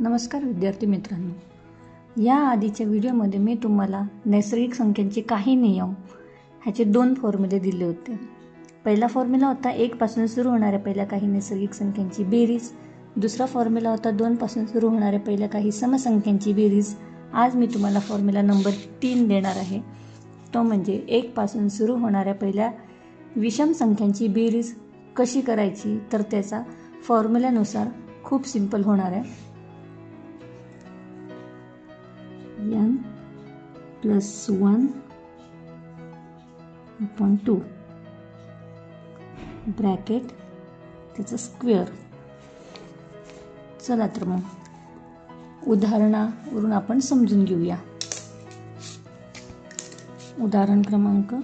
नमस्कार विद्यार्थी मित्रांनो. या आधीच्या व्हिडिओमध्ये मी तुम्हाला नैसर्गिक संख्यांचे काही नियम ह्याचे दोन फॉर्म्युले दिले होते. पहिला फॉर्म्युला होता एकपासून सुरू होणाऱ्या पहिल्या काही नैसर्गिक संख्यांची बेरीज. दुसरा फॉर्म्युला होता दोनपासून सुरू होणाऱ्या पहिल्या काही समसंख्यांची बेरीज. आज मी तुम्हाला फॉर्म्युला नंबर तीन देणार आहे. तो म्हणजे एकपासून सुरू होणाऱ्या पहिल्या विषम संख्यांची बेरीज कशी करायची? तर त्याचा फॉर्म्युल्यानुसार खूप सिंपल होणार आहे. Plus one upon two bracket त्याचं स्क्वेअर चला तर मग उदाहरणावरून आपण समजून घेऊया. उदाहरण क्रमांक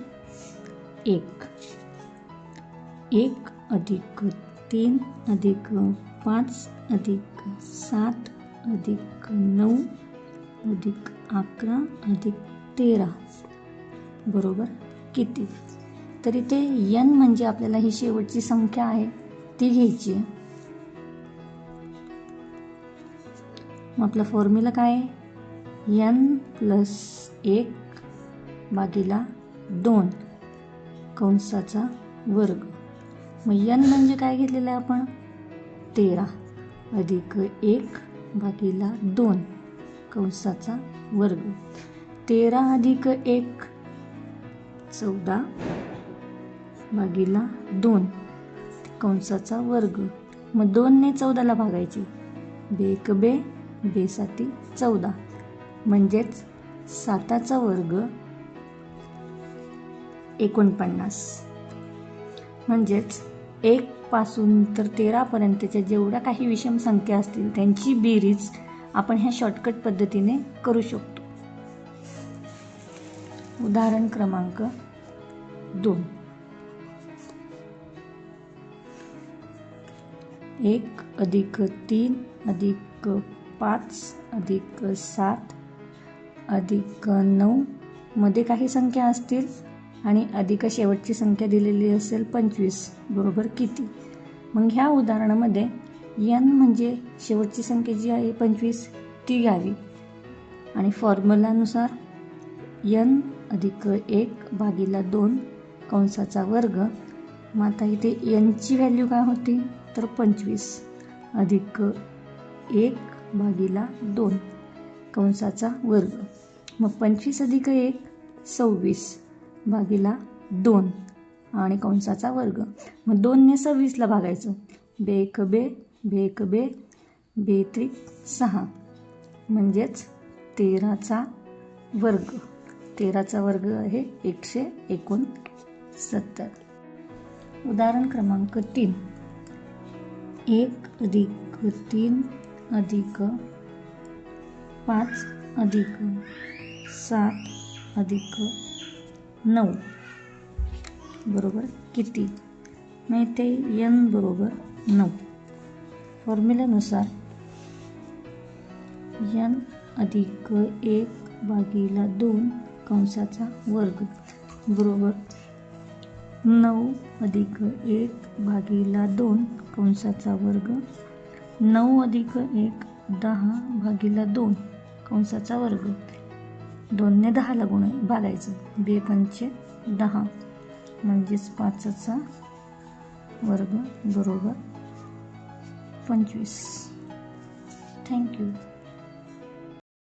एक. एक अधिक तीन अधिक पाच अधिक सात अधिक नऊ अधिक अकरा अधिक तेरा. बरोबर? किती? तर इथे यन म्हणजे आपल्याला ही शेवटची संख्या आहे. ती घ्यायची आहे. मग आपला फॉर्म्युला काय आहे? यन प्लस एक बागीला दोन कंसाचा वर्ग. मग यन म्हणजे काय घेतलेलं आहे आपण? तेरा अधिक एक भागीला दोन. कंसाचा वर्ग. तेरा अधिक एक चौदा. भागीला दोन कंसाचा वर्ग. मग दोनने चौदाला भागायचे. बेक बे बेसाठी चौदा. म्हणजेच साताचा वर्ग एकोणपन्नास. म्हणजेच एक पासून तर तेरापर्यंतच्या जेवढ्या काही विषम संख्या असतील त्यांची बेरीज आपण ह्या शॉर्टकट पद्धतीने करू शकतो. उदाहरण क्रमांक दोन. एक अधिक तीन अधिक पाच अधिक सात अधिक नऊ मध्ये काही संख्या असतील आणि अधिक शेवटची संख्या दिलेली असेल पंचवीस. बरोबर किती? मग ह्या उदाहरणामध्ये यन म्हणजे शेवटची संख्या जी आहे पंचवीस ती घ्यावी. आणि फॉर्म्युलानुसार यन अधिक एक भागीला दोन कंसाचा वर्ग. मग आता इथे यनची व्हॅल्यू काय होती? तर पंचवीस अधिक एक भागीला दोन कंसाचा वर्ग. मग पंचवीस अधिक एक सव्वीस भागीला दोन आणि कंसाचा वर्ग. मग दोनने सव्वीसला भागायचं. बेक बे बेक बे बेत्रिक सहा. म्हणजेच तेराचा वर्ग. तेराचा वर्ग आहे एकशे एकोणसत्तर. उदाहरण क्रमांक तीन. एक अधिक तीन अधिक पाच अधिक सात अधिक नऊ. बरोबर किती? मग ते यन बरोबर नऊ. फॉर्म्युल्यानुसार यन अधिक एक भागीला दोन कंसाचा वर्ग बरोबर नऊ अधिक एक भागीला दोन कंसाचा वर्ग नऊ अधिक एक दहा भागीला दोन कंसाचा वर्ग. दोनने दहाला गुण भागायचं. बे पंचे दहा म्हणजेच पाचचा वर्ग बरोबर पंचवीस थँक्यू